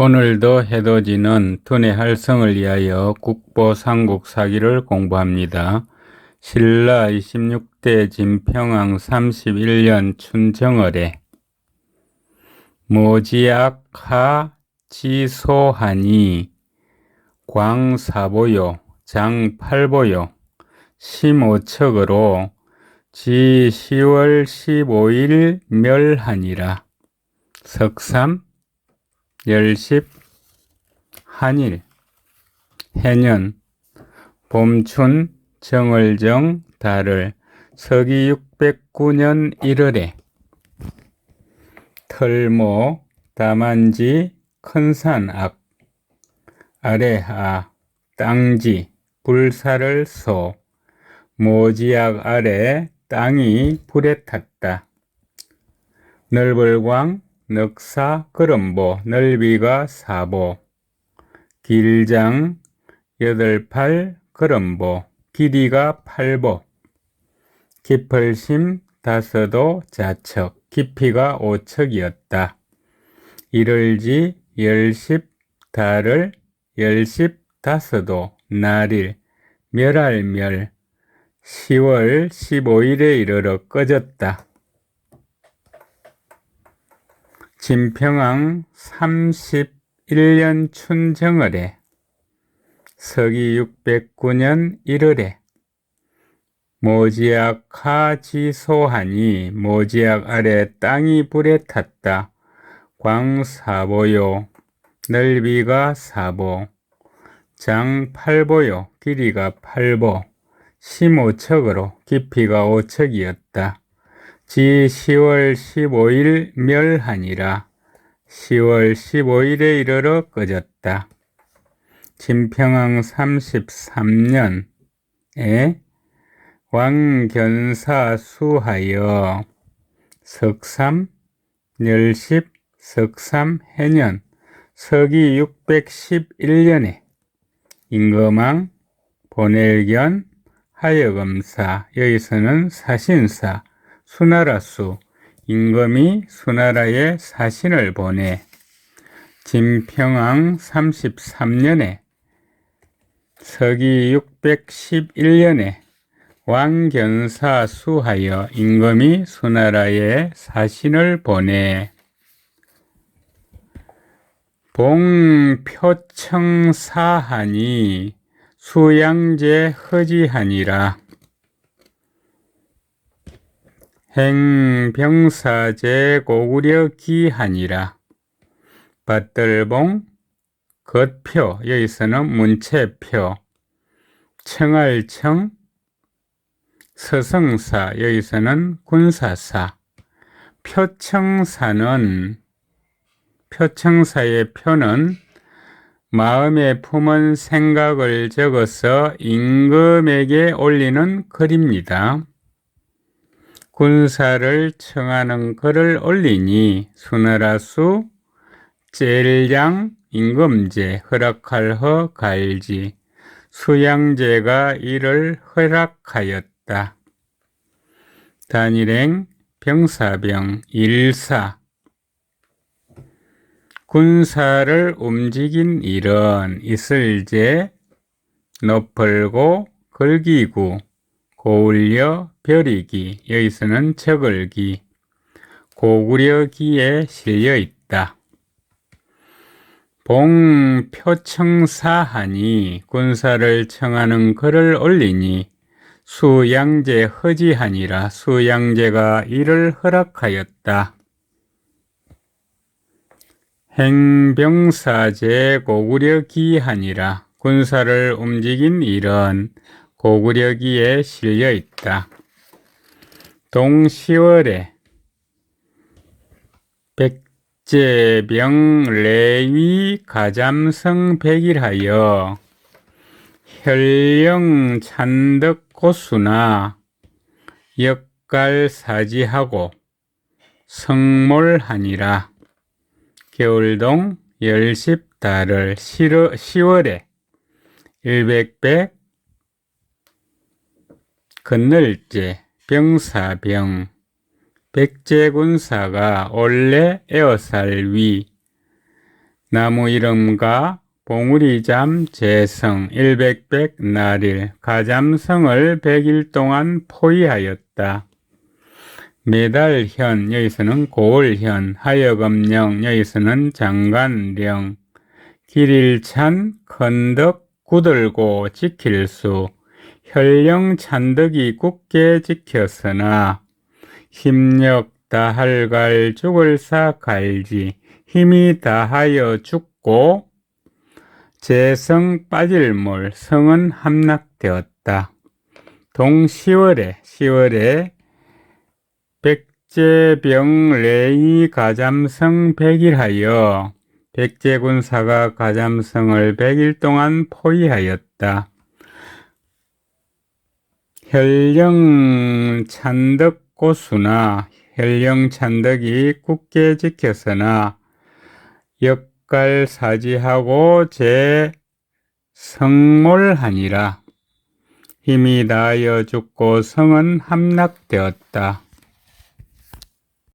오늘도 해돋이는 두뇌 활성을 위하여 국보 삼국 사기를 공부합니다. 신라 26대 진평왕 31년 춘정월에 모지악하 지소하니 광사보요 장팔보요 심오척으로 지 10월 15일 멸하니라 석삼 열십 한일 해년 봄춘 정월정 달을 서기 609년 1월에 털모 다만지 큰산 앞 아래하 땅지 불사를 소 모지약 아래 땅이 불에 탔다. 넓을광 넉사 걸음보 넓이가 사보. 길장 여덟팔 걸음보. 길이가 팔보. 깊을심 다섯도 자척 깊이가 오척이었다. 이를지 열십 달을 열십 다섯도 날일. 멸할멸. 10월 15일에 이르러 꺼졌다. 진평왕 31년 춘정월에 서기 609년 1월에 모지약 하 지소하니 모지약 아래 땅이 불에 탔다. 광사보요 넓이가 사보 장 8보요 길이가 8보 심오척으로 깊이가 5척이었다. 지 10월 15일 멸하니라 10월 15일에 이르러 꺼졌다. 진평왕 33년에 왕견사 수하여 석삼 열십 석삼 해년 서기 611년에 임금왕 본엘견 하여금사 여기서는 사신사 수나라수 임금이 수나라에 사신을 보내 진평왕 33년에 서기 611년에 왕견사 수하여 임금이 수나라에 사신을 보내 봉표청사하니 수양제 허지하니라 행병사제 고구려 기하니라. 밭들봉 겉표 여기서는 문체표. 청알청 서성사 여기서는 군사사. 표청사는 표청사의 표는 마음에 품은 생각을 적어서 임금에게 올리는 글입니다. 군사를 청하는 글을 올리니 수나라수 젤량 임금제 허락할 허 갈지 수양제가 이를 허락하였다. 단일행 병사병 일사 군사를 움직인 일은 이슬제 높을고 걸기구 고울려 벼리기 여기서는 적을기 고구려기에 실려 있다. 봉표청사하니 군사를 청하는 글을 올리니 수양제 허지하니라 수양제가 이를 허락하였다. 행병사제 고구려기하니라 군사를 움직인 일은 고구려기에 실려 있다. 동시월에 백제병 레위 가잠성 백일하여 혈령 찬덕 고수나 역갈 사지하고 성몰하니라. 겨울동 열십 달을 10월에 일백백 건널제 병사병 백제군사가 올래 에어살 위 나무 이름과 봉우리잠 재성 일백백 날일 가잠성을 백일 동안 포위하였다. 매달현 여기서는 고을현 하여금령 여기서는 장관령 길일찬 건덕 구들고 지킬수 혈령 찬덕이 굳게 지켰으나 힘력 다할 갈 죽을 사 갈지 힘이 다하여 죽고 재성 빠질 몰 성은 함락되었다. 동 10월에 10월에 백제병 레이 가잠성 백일하여 백제군사가 가잠성을 백일 동안 포위하였다. 혈령 찬덕 고수나 혈령 찬덕이 굳게 지켰으나 역갈 사지하고 제 성몰하니라 힘이 다하여 죽고 성은 함락되었다.